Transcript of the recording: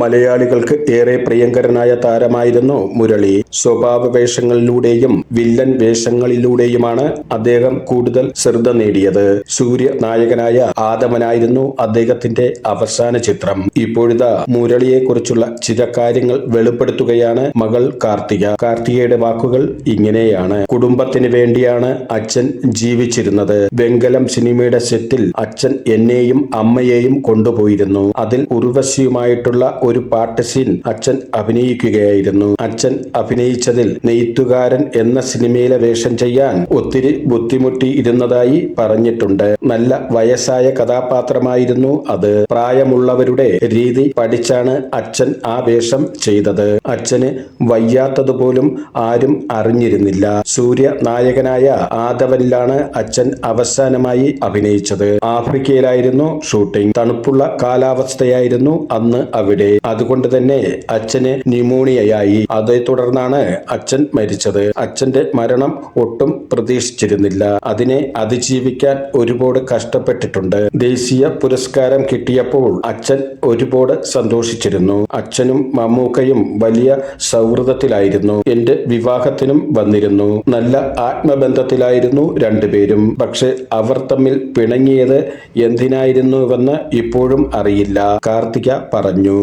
മലയാളികൾക്ക് ഏറെ പ്രിയങ്കരനായ താരമായിരുന്നു മുരളി. സ്വഭാവ വേഷങ്ങളിലൂടെയും വില്ലൻ വേഷങ്ങളിലൂടെയുമാണ് അദ്ദേഹം കൂടുതൽ ശ്രദ്ധ നേടിയത്. സൂര്യ നായകനായ ആദമനായിരുന്നു അദ്ദേഹത്തിന്റെ അവസാന ചിത്രം. ഇപ്പോഴിതാ മുരളിയെ കുറിച്ചുള്ള ചില കാര്യങ്ങൾ വെളിപ്പെടുത്തുകയാണ് മകൾ കാർത്തിക. കാർത്തികയുടെ വാക്കുകൾ ഇങ്ങനെയാണ്. കുടുംബത്തിന് വേണ്ടിയാണ് അച്ഛൻ ജീവിച്ചിരുന്നത്. വെങ്കലം സിനിമയുടെ സെറ്റിൽ അച്ഛൻ എന്നെയും അമ്മയെയും കൊണ്ടുപോയിരുന്നു. അതിൽ ഉർവശിയുമായിട്ടുള്ള ഒരു പാട്ട് സീൻ അച്ഛൻ അഭിനയിക്കുകയായിരുന്നു. അച്ഛൻ അഭിനയിച്ചതിൽ നെയ്ത്തുകാരൻ എന്ന സിനിമയിലെ വേഷം ചെയ്യാൻ ഒത്തിരി ബുദ്ധിമുട്ടി ഇരുന്നതായി പറഞ്ഞിട്ടുണ്ട്. നല്ല വയസ്സായ കഥാപാത്രമായിരുന്നു അത്. പ്രായമുള്ളവരുടെ രീതി പഠിച്ചാണ് അച്ഛൻ ആ വേഷം ചെയ്തത്. അച്ഛന് വയ്യാത്തതുപോലും ആരും അറിഞ്ഞിരുന്നില്ല. സൂര്യ നായകനായ ആദവനിലാണ് അച്ഛൻ അവസാനമായി അഭിനയിച്ചത്. ആഫ്രിക്കയിലായിരുന്നു ഷൂട്ടിംഗ്. തണുപ്പുള്ള കാലാവസ്ഥയായിരുന്നു അന്ന് അവിടെ. അതുകൊണ്ട് തന്നെ അച്ഛന് ന്യൂമോണിയയായി. അതേ തുടർന്നാണ് അച്ഛൻ മരിച്ചത്. അച്ഛന്റെ മരണം ഒട്ടും പ്രതീക്ഷിച്ചിരുന്നില്ല. അതിനെ അതിജീവിക്കാൻ ഒരുപാട് കഷ്ടപ്പെട്ടിട്ടുണ്ട്. ദേശീയ പുരസ്കാരം കിട്ടിയപ്പോൾ അച്ഛൻ ഒരുപാട് സന്തോഷിച്ചിരുന്നു. അച്ഛനും മമ്മൂക്കയും വലിയ സൗഹൃദത്തിലായിരുന്നു. എന്റെ വിവാഹത്തിനും വന്നിരുന്നു. നല്ല ആത്മബന്ധത്തിലായിരുന്നു രണ്ടുപേരും. പക്ഷെ അവർ തമ്മിൽ പിണങ്ങിയത് എന്തിനായിരുന്നുവെന്ന് ഇപ്പോഴും അറിയില്ല. കാർത്തിക പറഞ്ഞു.